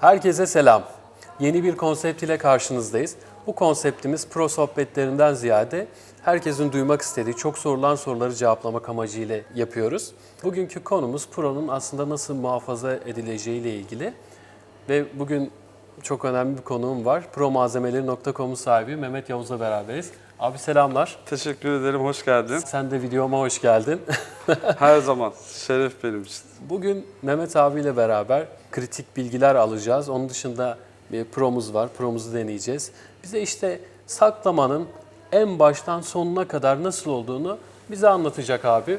Herkese selam. Yeni bir konsept ile karşınızdayız. Bu konseptimiz pro sohbetlerinden ziyade herkesin duymak istediği çok sorulan soruları cevaplamak amacıyla yapıyoruz. Bugünkü konumuz Pro'nun aslında nasıl muhafaza edileceği ile ilgili. Ve bugün çok önemli bir konuğum var. ProMalzemeleri.com'un sahibi Mehmet Yavuz'la beraberiz. Abi selamlar. Teşekkür ederim, hoş geldin. Sen de videoma hoş geldin. Her zaman şeref benim için. Bugün Mehmet abiyle beraber kritik bilgiler alacağız. Onun dışında bir promuz var. Promuzu deneyeceğiz. Bize işte saklamanın en baştan sonuna kadar nasıl olduğunu bize anlatacak abi.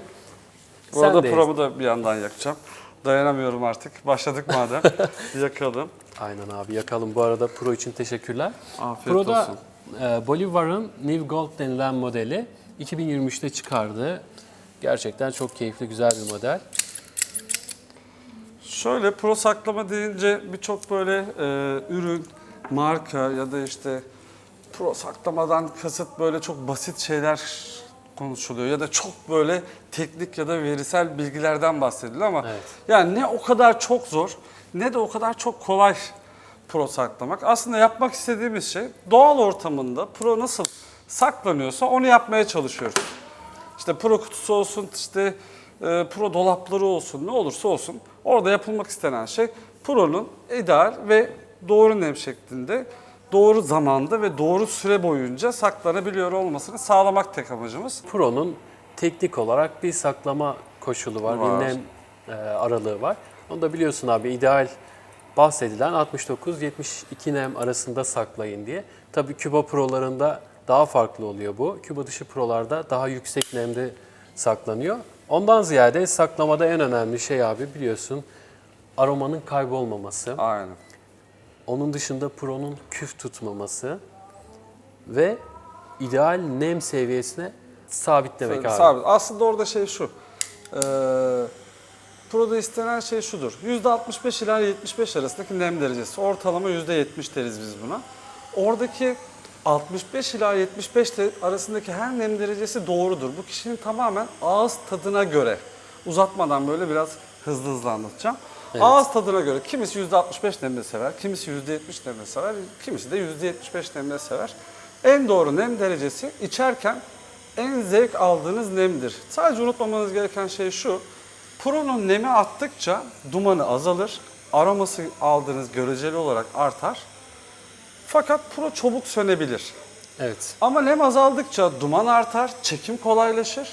Bu arada Sendeyiz. promu da bir yandan yakacağım. Dayanamıyorum artık. Başladık madem. Yakalım. Aynen abi yakalım. Bu arada Pro için teşekkürler. Afiyet Pro'da olsun. E, Bolivar'ın New Gold denilen modeli 2023'te çıkardı. Gerçekten çok keyifli, güzel bir model. Şöyle pro saklama deyince birçok böyle e, ürün, marka ya da işte pro saklamadan kasıt böyle çok basit şeyler konuşuluyor ya da çok böyle teknik ya da verisel bilgilerden bahsediliyor ama Evet. yani ne o kadar çok zor ne de o kadar çok kolay pro saklamak. Aslında yapmak istediğimiz şey doğal ortamında pro nasıl saklanıyorsa onu yapmaya çalışıyoruz. İşte pro kutusu olsun, işte e, pro dolapları olsun, ne olursa olsun orada yapılmak istenen şey pro'nun ideal ve doğru nem şeklinde, doğru zamanda ve doğru süre boyunca saklanabiliyor olmasını sağlamak tek amacımız. Pro'nun teknik olarak bir saklama koşulu var, Var. bir nem e, aralığı var. Onu da biliyorsun abi ideal bahsedilen 69-72 nem arasında saklayın diye. Tabii Cuba Pro'larında daha farklı oluyor bu. Cuba dışı Pro'larda daha yüksek nemde saklanıyor. Ondan ziyade saklamada en önemli şey abi biliyorsun aromanın kaybolmaması. Aynen. Onun dışında Pro'nun küf tutmaması ve ideal nem seviyesine sabitlemek abi. Sabit. Aslında orada şey şu. E, Pro'da istenen şey şudur. %65 ila 75 arasındaki nem derecesi. Ortalama %70 deriz biz buna. Oradaki 65 ila 75 de- arasındaki her nem derecesi doğrudur. Bu kişinin tamamen ağız tadına göre. Uzatmadan böyle biraz hızlı hızlı anlatacağım. Ağız tadına göre kimisi %65 nemde sever, kimisi %70 nemde sever, kimisi de %75 nemde sever. En doğru nem derecesi içerken en zevk aldığınız nemdir. Sadece unutmamanız gereken şey şu. Pro'nun nemi arttıkça dumanı azalır, aroması aldığınız göreceli olarak artar. Fakat Pro çabuk sönebilir. Evet. Ama nem azaldıkça duman artar, çekim kolaylaşır.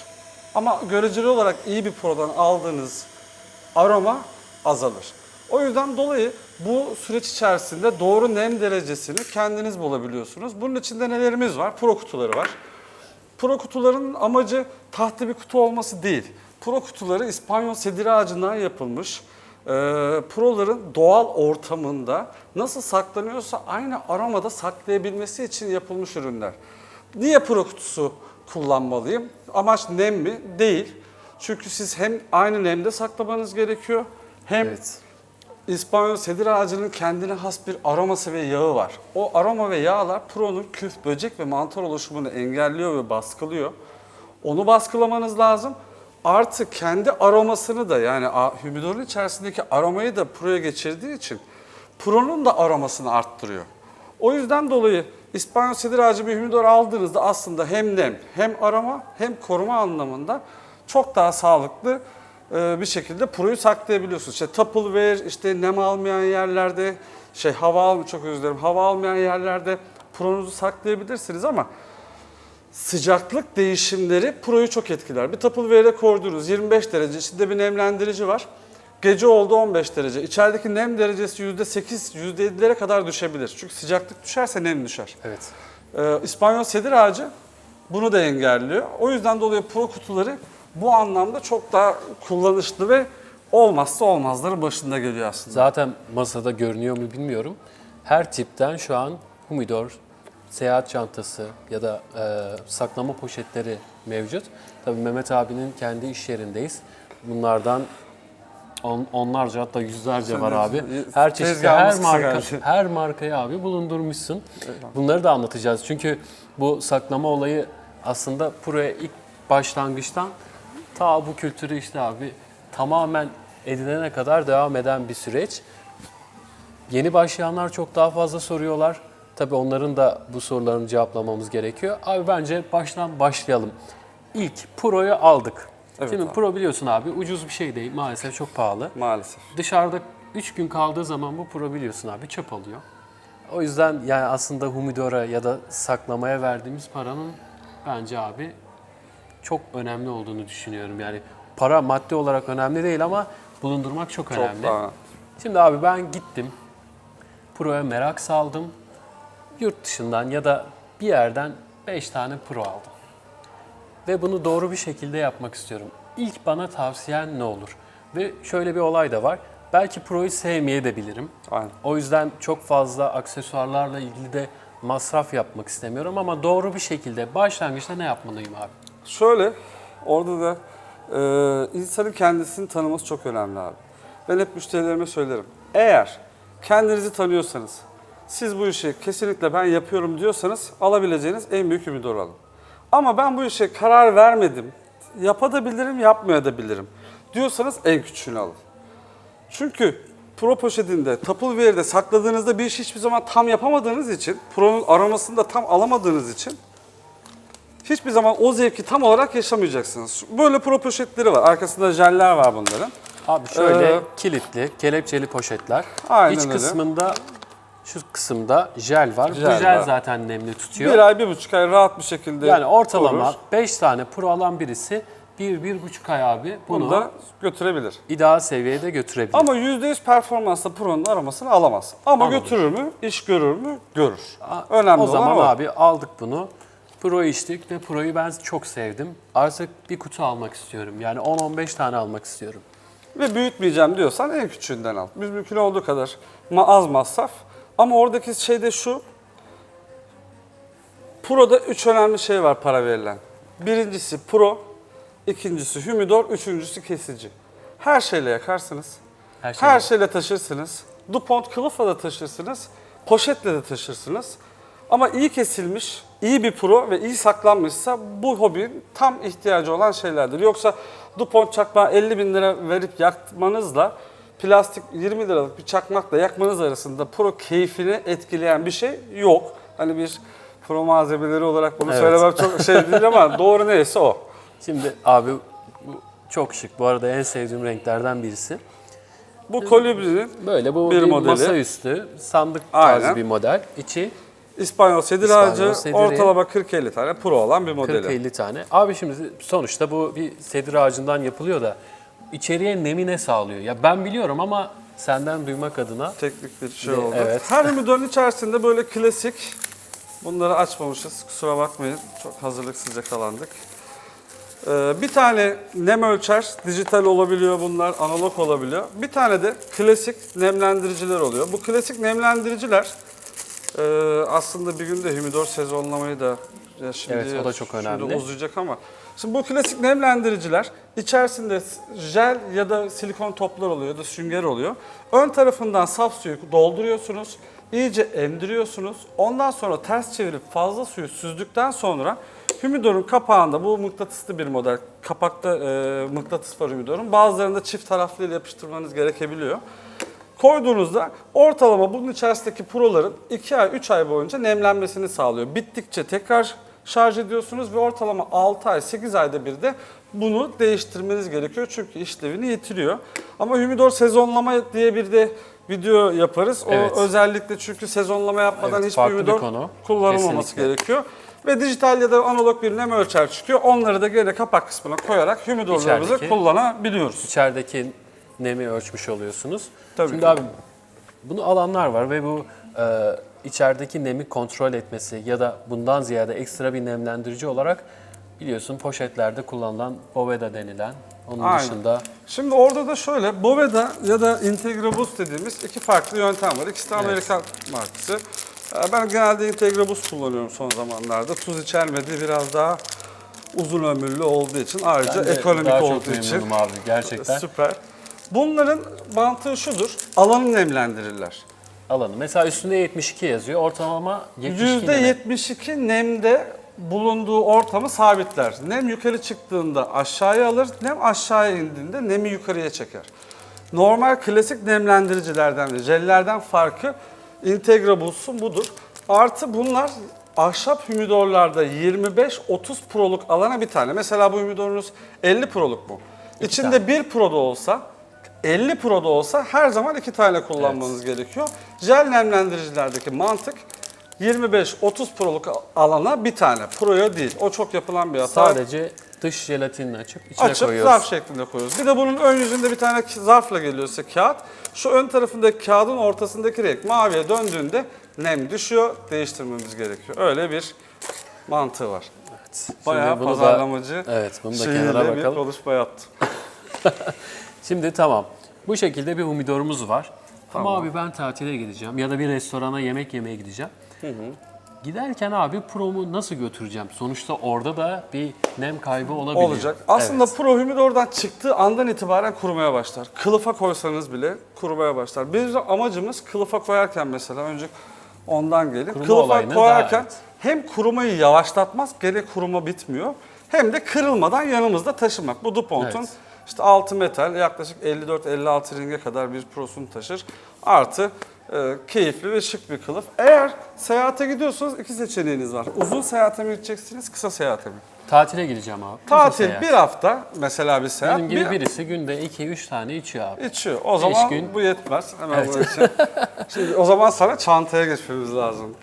Ama göreceli olarak iyi bir Pro'dan aldığınız aroma azalır. O yüzden dolayı bu süreç içerisinde doğru nem derecesini kendiniz bulabiliyorsunuz. Bunun içinde nelerimiz var? Pro kutuları var. Pro kutuların amacı tahta bir kutu olması değil. Pro kutuları İspanyol sedir ağacından yapılmış. Ee, proların doğal ortamında nasıl saklanıyorsa aynı aromada saklayabilmesi için yapılmış ürünler. Niye pro kutusu kullanmalıyım? Amaç nem mi? Değil. Çünkü siz hem aynı nemde saklamanız gerekiyor hem Evet. İspanyol sedir ağacının kendine has bir aroması ve yağı var. O aroma ve yağlar pronun küf, böcek ve mantar oluşumunu engelliyor ve baskılıyor. Onu baskılamanız lazım. Artı kendi aromasını da yani humidorun içerisindeki aromayı da proya geçirdiği için pronun da aromasını arttırıyor. O yüzden dolayı İspanyol sedir ağacı bir humidor aldığınızda aslında hem nem hem aroma hem koruma anlamında çok daha sağlıklı e, bir şekilde proyu saklayabiliyorsunuz. İşte Tupperware, işte nem almayan yerlerde, şey hava al çok özür dilerim, hava almayan yerlerde pronuzu saklayabilirsiniz ama sıcaklık değişimleri proyu çok etkiler. Bir Tupperware'e koydunuz 25 derece, içinde bir nemlendirici var. Gece oldu 15 derece. İçerideki nem derecesi %8, %7'lere kadar düşebilir. Çünkü sıcaklık düşerse nem düşer. Evet. Ee, İspanyol sedir ağacı bunu da engelliyor. O yüzden dolayı pro kutuları bu anlamda çok daha kullanışlı ve olmazsa olmazları başında geliyor aslında. Zaten masada görünüyor mu bilmiyorum. Her tipten şu an humidor, seyahat çantası ya da e, saklama poşetleri mevcut. Tabii Mehmet abinin kendi iş yerindeyiz. Bunlardan on, onlarca hatta yüzlerce var abi. Her çeşit, her marka, her markayı abi bulundurmuşsun. Bunları da anlatacağız. Çünkü bu saklama olayı aslında buraya ilk başlangıçtan ta bu kültürü işte abi tamamen edinene kadar devam eden bir süreç. Yeni başlayanlar çok daha fazla soruyorlar. Tabii onların da bu sorularını cevaplamamız gerekiyor. Abi bence baştan başlayalım. İlk Pro'yu aldık. Evet Şimdi abi. Pro biliyorsun abi ucuz bir şey değil. Maalesef çok pahalı. Maalesef. Dışarıda 3 gün kaldığı zaman bu Pro biliyorsun abi çöp alıyor. O yüzden yani aslında humidora ya da saklamaya verdiğimiz paranın bence abi çok önemli olduğunu düşünüyorum. Yani para maddi olarak önemli değil ama bulundurmak çok Çok önemli. daha. Şimdi abi ben gittim. Pro'ya merak saldım. Yurt dışından ya da bir yerden 5 tane Pro aldım. Ve bunu doğru bir şekilde yapmak istiyorum. İlk bana tavsiyen ne olur? Ve şöyle bir olay da var. Belki Pro'yu sevmeye de bilirim. Aynen. O yüzden çok fazla aksesuarlarla ilgili de masraf yapmak istemiyorum ama doğru bir şekilde başlangıçta ne yapmalıyım abi? Şöyle, orada da e, insanın kendisini tanıması çok önemli abi. Ben hep müşterilerime söylerim. Eğer kendinizi tanıyorsanız, siz bu işi kesinlikle ben yapıyorum diyorsanız alabileceğiniz en büyük ümidor alın. Ama ben bu işe karar vermedim, yapabilirim, yapmayabilirim diyorsanız en küçüğünü alın. Çünkü Pro poşetinde, Tupperware'de sakladığınızda bir işi hiçbir zaman tam yapamadığınız için, Pro'nun aromasını da tam alamadığınız için hiçbir zaman o zevki tam olarak yaşamayacaksınız. Böyle pro poşetleri var. Arkasında jeller var bunların. Abi şöyle Ee, kilitli, kelepçeli poşetler. Aynen İç öyle. kısmında şu kısımda jel var. Jel Bu jel var. zaten nemli tutuyor. Bir ay, bir buçuk ay rahat bir şekilde yani ortalama korur. 5 tane pro alan birisi 1-1,5 ay abi bunu Bunu da götürebilir. ideal seviyede götürebilir. Ama %100 performansla Pro'nun aramasını alamaz. Ama Anladım. götürür mü? İş görür mü? Görür. A- Önemli o zaman olan o. abi aldık bunu. Pro içtik ve Pro'yu ben çok sevdim. Artık bir kutu almak istiyorum. Yani 10-15 tane almak istiyorum. Ve büyütmeyeceğim diyorsan en küçüğünden al. Biz mümkün olduğu kadar ma- az masraf. Ama oradaki şey de şu. Pro'da üç önemli şey var para verilen. Birincisi Pro, ikincisi Humidor, üçüncüsü kesici. Her şeyle yakarsınız. Her şey Her şeyle taşırsınız. DuPont kılıfla da taşırsınız. Poşetle de taşırsınız. Ama iyi kesilmiş, iyi bir pro ve iyi saklanmışsa bu hobinin tam ihtiyacı olan şeylerdir. Yoksa DuPont çakmağı 50 bin lira verip yakmanızla plastik 20 liralık bir çakmakla yakmanız arasında pro keyfini etkileyen bir şey yok. Hani bir pro malzemeleri olarak bunu Evet. söylemem çok şey değil ama doğru neyse o. Şimdi abi bu çok şık. Bu arada en sevdiğim renklerden birisi. Bu kolibrinin Böyle bu Bir bir, modeli. masaüstü sandık Aynen. tarzı bir model. İçi İspanyol sedir İspanyol ağacı sediri. ortalama 40-50 tane pro olan bir modeli. 40-50 tane. Abi şimdi sonuçta bu bir sedir ağacından yapılıyor da içeriye nemi ne sağlıyor? Ya ben biliyorum ama senden duymak adına Teknik bir şey de- oldu. evet. Her humidorun içerisinde böyle klasik, bunları açmamışız kusura bakmayın. Çok hazırlıksızca kalandık. Ee, bir tane nem ölçer, dijital olabiliyor bunlar, analog olabiliyor. Bir tane de klasik nemlendiriciler oluyor. Bu klasik nemlendiriciler e, aslında bir günde humidor sezonlamayı da ya şimdi, Evet, o da çok şimdi önemli. uzayacak ama. Şimdi bu klasik nemlendiriciler içerisinde jel ya da silikon toplar oluyor ya da sünger oluyor. Ön tarafından saf suyu dolduruyorsunuz. iyice emdiriyorsunuz. Ondan sonra ters çevirip fazla suyu süzdükten sonra humidorun kapağında bu mıknatıslı bir model. Kapakta e, mıknatıs var humidorun. Bazılarında çift taraflı ile yapıştırmanız gerekebiliyor. Koyduğunuzda ortalama bunun içerisindeki proların 2 ay 3 ay boyunca nemlenmesini sağlıyor. Bittikçe tekrar şarj ediyorsunuz ve ortalama 6 ay 8 ayda bir de bunu değiştirmeniz gerekiyor çünkü işlevini yitiriyor. Ama humidor sezonlama diye bir de video yaparız. O Evet. özellikle çünkü sezonlama yapmadan Evet, hiçbir humidor konu. kullanılmaması Kesinlikle. gerekiyor. Ve dijital ya da analog bir nem ölçer çıkıyor. Onları da gene kapak kısmına koyarak humidorlarımızı İçerideki- kullanabiliyoruz. içerideki nemi ölçmüş oluyorsunuz. Tabii Şimdi ki. abi bunu alanlar var ve bu e, içerideki nemi kontrol etmesi ya da bundan ziyade ekstra bir nemlendirici olarak biliyorsun poşetlerde kullanılan Boveda denilen onun Aynen. dışında Şimdi orada da şöyle Boveda ya da Integrabus dediğimiz iki farklı yöntem var. İkisi de Amerikan markası. Ee, Ben genelde Integrabus kullanıyorum son zamanlarda. Tuz içermediği biraz daha uzun ömürlü olduğu için ayrıca Ben de ekonomik daha çok olduğu için memnunum abi gerçekten. süper. Bunların mantığı şudur. Alanı nemlendirirler. Alanı. Mesela üstünde 72 yazıyor. Ortalama 72 nemi. %72 nemde bulunduğu ortamı sabitler. Nem yukarı çıktığında aşağıya alır, nem aşağıya indiğinde nemi yukarıya çeker. normal klasik nemlendiricilerden ve jellerden farkı Integra Boost'un budur. Artı bunlar ahşap humidorlarda 25-30 proluk alana bir tane. Mesela bu humidorunuz 50 proluk mu? İçinde bir pro da olsa 50 pro da olsa her zaman iki tane kullanmanız gerekiyor. Jel nemlendiricilerdeki mantık 25-30 proluk alana bir tane. Pro'ya değil. O çok yapılan bir hata. Sadece dış jelatinini açıp içine Açıp koyuyoruz. zarf şeklinde koyuyoruz. Bir de bunun ön yüzünde bir tane zarfla geliyorsa kağıt. Şu ön tarafındaki kağıdın ortasındaki renk maviye döndüğünde nem düşüyor. Değiştirmemiz gerekiyor. Öyle bir mantığı var. Şimdi Bayağı bunu da- pazarlamacı evet, bunu da kenara bir bakalım. konuşma yaptım. Şimdi tamam. Bu şekilde bir humidorumuz var. Ama Tamam. abi ben tatile gideceğim ya da bir restorana yemek yemeye gideceğim. Giderken abi promu nasıl götüreceğim? Sonuçta orada da bir nem kaybı olabiliyor. Olacak. Aslında Evet. Pro Humidor'dan çıktığı andan itibaren kurumaya başlar. Kılıfa koysanız bile kurumaya başlar. Bizim amacımız kılıfa koyarken mesela önce ondan. Kuruma kılıfa koyarken daha- hem kurumayı yavaşlatmaz, gene kuruma bitmiyor. Hem de kırılmadan yanımızda taşımak. Bu DuPont'un Evet. İşte altı metal yaklaşık 54-56 ringe kadar bir prosunu taşır. Artı e, keyifli ve şık bir kılıf. Eğer seyahate gidiyorsanız iki seçeneğiniz var. Uzun seyahate mi gideceksiniz, kısa seyahate mi? Tatile gideceğim abi. Tatil seyahat. bir hafta mesela bir seyahat. Benim gibi bir, birisi günde 2-3 tane içiyor abi. içiyor. O zaman gün. bu yetmez. Hemen için. Şimdi o zaman sana çantaya geçmemiz lazım.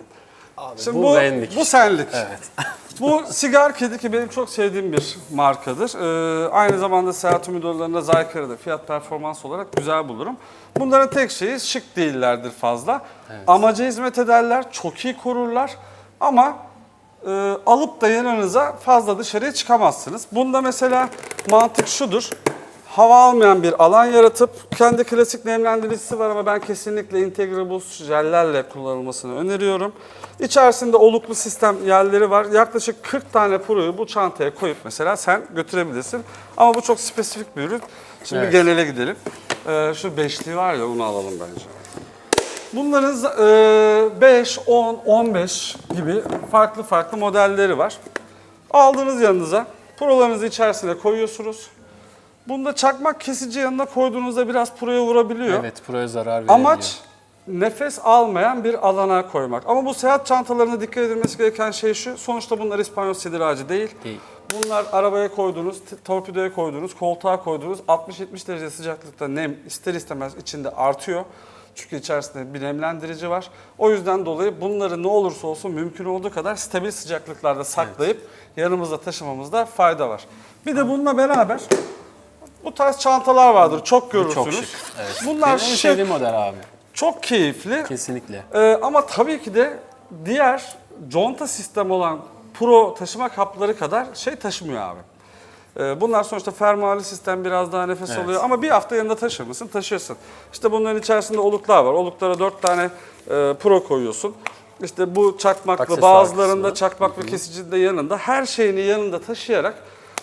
Şimdi bu bu, benlik. bu senlik. Evet. Bu Sigar Kedi ki benim çok sevdiğim bir markadır. Ee, aynı zamanda seyahat ümidorlarında Zaykara'da fiyat performans olarak güzel bulurum. Bunların tek şeyi şık değillerdir fazla. Amaca hizmet ederler, çok iyi korurlar ama e, alıp da yanınıza fazla dışarıya çıkamazsınız. Bunda mesela mantık şudur. Hava almayan bir alan yaratıp kendi klasik nemlendiricisi var ama ben kesinlikle Integra Boost jellerle kullanılmasını öneriyorum. İçerisinde oluklu sistem yerleri var. Yaklaşık 40 tane Pro'yu bu çantaya koyup mesela sen götürebilirsin. Ama bu çok spesifik bir ürün. Şimdi Evet. genele gidelim. Ee, şu beşliği var ya onu alalım bence. Bunların e, 5, 10, 15 gibi farklı farklı modelleri var. Aldığınız yanınıza prolarınızı içerisine koyuyorsunuz. Bunda çakmak kesici yanına koyduğunuzda biraz proya vurabiliyor. Evet, proya zarar verebiliyor. Amaç nefes almayan bir alana koymak. Ama bu seyahat çantalarına dikkat edilmesi gereken şey şu. Sonuçta bunlar İspanyol sedir ağacı değil. Değil. Bunlar arabaya koyduğunuz, torpidoya koyduğunuz, koltuğa koyduğunuz 60-70 derece sıcaklıkta nem ister istemez içinde artıyor. Çünkü içerisinde bir nemlendirici var. O yüzden dolayı bunları ne olursa olsun mümkün olduğu kadar stabil sıcaklıklarda saklayıp yanımızda taşımamızda fayda var. Bir de bununla beraber bu tarz çantalar vardır. Çok görürsünüz. çok şık. Evet. Bunlar Benim en şık, sevdiğim model abi. çok keyifli. Kesinlikle. Ee, ama tabii ki de diğer conta sistemi olan Pro taşıma kapları kadar şey taşımıyor abi. Ee, bunlar sonuçta fermuarlı sistem biraz daha nefes Evet. alıyor ama bir hafta yanında taşır mısın? Taşırsın. İşte bunların içerisinde oluklar var. Oluklara dört tane e, Pro koyuyorsun. İşte bu çakmaklı Aksesuar bazılarında kısmı. çakmak ve kesici de yanında her şeyini yanında taşıyarak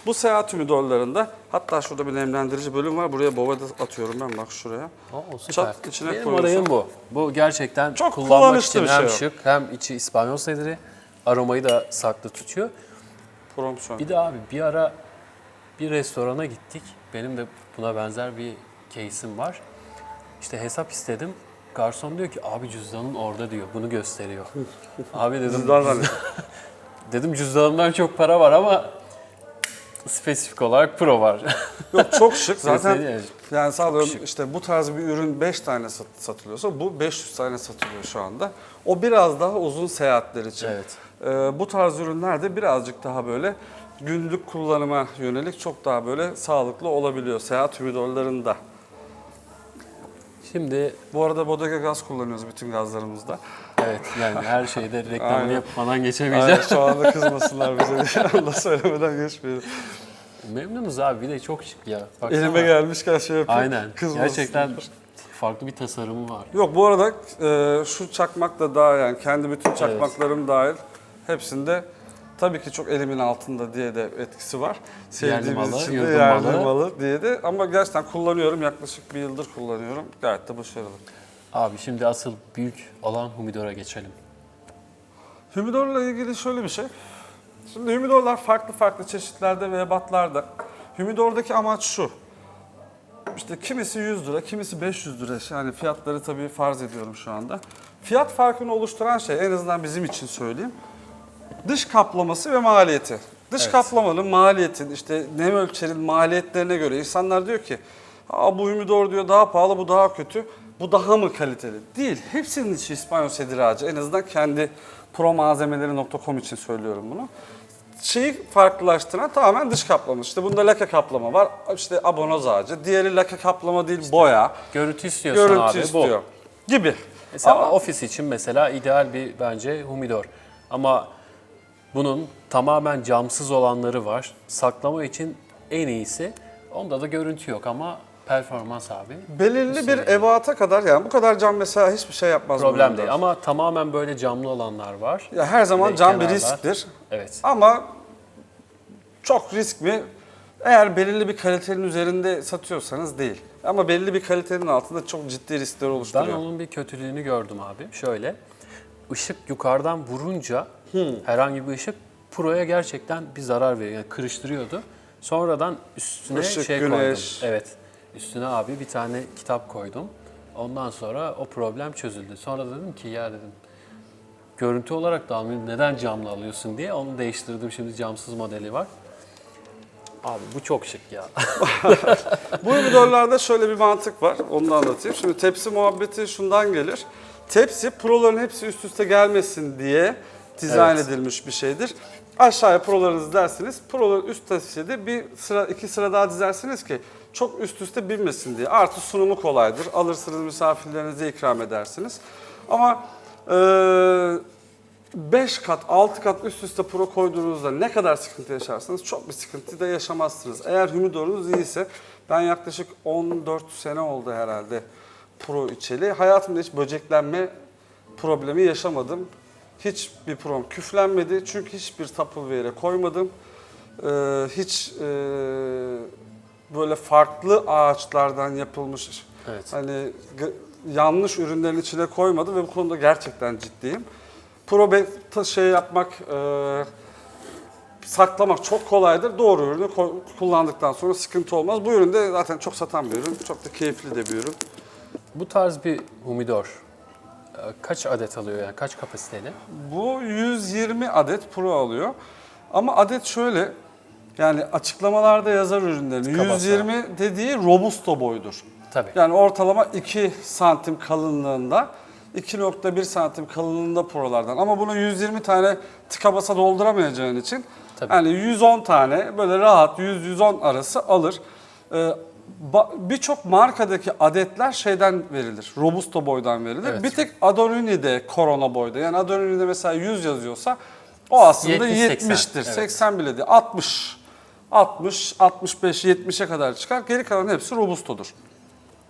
bu seyahat ümidorlarında hatta şurada bir nemlendirici bölüm var. Buraya bova da atıyorum ben bak şuraya. Oo, süper. Çat içine Benim koyuyorsun. olayım bu. Bu gerçekten Çok kullanmak için bir hem şey şık hem içi İspanyol sediri. Aromayı da saklı tutuyor. Promosyon. Bir de abi bir ara bir restorana gittik. Benim de buna benzer bir case'im var. İşte hesap istedim. Garson diyor ki abi cüzdanın orada diyor. Bunu gösteriyor. abi dedim Cüzdan dedim cüzdanımdan çok para var ama spesifik olarak pro var. Yok çok şık. Zaten yani sağlıyorum işte bu tarz bir ürün 5 tane sat- satılıyorsa bu 500 tane satılıyor şu anda. O biraz daha uzun seyahatler için. Evet. Ee, bu tarz ürünler de birazcık daha böyle günlük kullanıma yönelik çok daha böyle sağlıklı olabiliyor seyahat humidorlarında. Şimdi Bu arada Bodega gaz kullanıyoruz bütün gazlarımızda. Evet yani her şeyde reklamını Aynen. yapmadan geçemeyeceğim. Aynen, şu anda kızmasınlar bize da söylemeden geçmeyelim. Memnunuz abi bir de çok şık ya. Baksana. Elime gelmişken şey yapayım. Aynen. kızmasınlar. Gerçekten farklı bir tasarımı var. Yok bu arada e, şu çakmak da dahil yani kendi bütün çakmaklarım dahil hepsinde tabii ki çok elimin altında diye de etkisi var. Sevdiğimiz malı, için de yerli malı. malı diye de ama gerçekten kullanıyorum yaklaşık bir yıldır kullanıyorum. Gayet de başarılı. Abi şimdi asıl büyük olan humidora geçelim. Humidorla ilgili şöyle bir şey. Şimdi humidorlar farklı farklı çeşitlerde ve ebatlarda. Humidordaki amaç şu. işte kimisi 100 lira, kimisi 500 lira. Yani fiyatları tabii farz ediyorum şu anda. Fiyat farkını oluşturan şey en azından bizim için söyleyeyim. Dış kaplaması ve maliyeti. Dış Evet. kaplamanın maliyetin işte nem ölçerin maliyetlerine göre insanlar diyor ki Aa, bu humidor diyor daha pahalı bu daha kötü. Bu daha mı kaliteli? Değil. Hepsinin içi İspanyol sedir ağacı. En azından kendi promalzemeleri.com için söylüyorum bunu. Şeyi farklılaştıran tamamen dış kaplama. İşte bunda lake kaplama var. İşte abonoz ağacı. Diğeri lake kaplama değil boya. Görüntü istiyorsan Görüntü abi istiyor. bu. Gibi. Mesela Ama- ofis için mesela ideal bir bence humidor. Ama bunun tamamen camsız olanları var. Saklama için en iyisi. Onda da görüntü yok ama performans abi. Belirli bir ebata kadar yani bu kadar cam mesela hiçbir şey yapmaz. Problem değil ama tamamen böyle camlı olanlar var. Ya her zaman cam bir risktir. Evet. Ama çok risk mi? Eğer belirli bir kalitenin üzerinde satıyorsanız değil. Ama belli bir kalitenin altında çok ciddi riskler Ben oluşturuyor. onun bir kötülüğünü gördüm abi. Şöyle, ışık yukarıdan vurunca herhangi bir ışık Pro'ya gerçekten bir zarar veriyor. Yani kırıştırıyordu. Sonradan üstüne Işık, şey güneş. koydum. Evet. Üstüne abi bir tane kitap koydum. Ondan sonra o problem çözüldü. Sonra dedim ki ya dedim görüntü olarak da almıyorum. Neden camlı alıyorsun diye onu değiştirdim. Şimdi camsız modeli var. Abi bu çok şık ya. Bu humidorlarda şöyle bir mantık var. Onu da anlatayım. Şimdi tepsi muhabbeti şundan gelir. Tepsi proların hepsi üst üste gelmesin diye dizayn Evet. edilmiş bir şeydir. Aşağıya prolarınızı dersiniz. Proların üst tepside bir sıra iki sıra daha dizersiniz ki çok üst üste binmesin diye. Artı sunumu kolaydır. Alırsınız misafirlerinize ikram edersiniz. Ama eee 5 kat, 6 kat üst üste pro koyduğunuzda ne kadar sıkıntı yaşarsınız çok bir sıkıntı da yaşamazsınız. Eğer humidorunuz iyiyse ben yaklaşık 14 sene oldu herhalde pro içeli. Hayatımda hiç böceklenme problemi yaşamadım. Hiçbir prom küflenmedi çünkü hiçbir Tupperware'e koymadım. Ee, hiç e, böyle farklı ağaçlardan yapılmış Evet. hani yanlış ürünlerin içine koymadım ve bu konuda gerçekten ciddiyim. Probe ta- şey yapmak, e, saklamak çok kolaydır. Doğru ürünü kullandıktan sonra sıkıntı olmaz. Bu ürün de zaten çok satan bir ürün. Çok da keyifli de bir ürün. Bu tarz bir humidor kaç adet alıyor yani kaç kapasiteli? Bu 120 adet Pro alıyor. Ama adet şöyle, yani açıklamalarda yazar ürünlerin Tıka basa. 120 dediği robusto boydur. Tabii. Yani ortalama 2 santim kalınlığında, 2.1 santim kalınlığında prolardan. Ama bunu 120 tane tıka basa dolduramayacağın için Tabii. yani 110 tane böyle rahat 100-110 arası alır. Ee, Birçok markadaki adetler şeyden verilir, robusto boydan verilir. Evet. Bir tek Adonini'de korona boyda. Yani Adonini'de mesela 100 yazıyorsa o aslında 70, 70'tir. 80, 80 bile değil. 60, 60, 65, 70'e kadar çıkar. Geri kalan hepsi robustodur.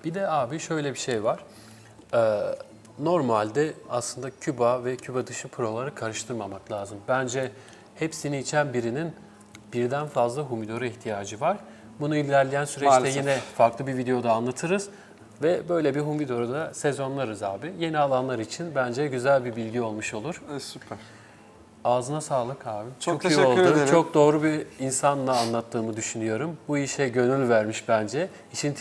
Bir de abi şöyle bir şey var. Ee, normalde aslında Küba ve Küba dışı proları karıştırmamak lazım. Bence hepsini içen birinin birden fazla humidora ihtiyacı var. Bunu ilerleyen süreçte Maalesef. yine farklı bir videoda anlatırız. Ve böyle bir humidoru da sezonlarız abi. Yeni alanlar için bence güzel bir bilgi olmuş olur. E, süper. Ağzına sağlık abi. Çok iyi teşekkür oldu. ederim. Çok doğru bir insanla anlattığımı düşünüyorum. Bu işe gönül vermiş bence. İşin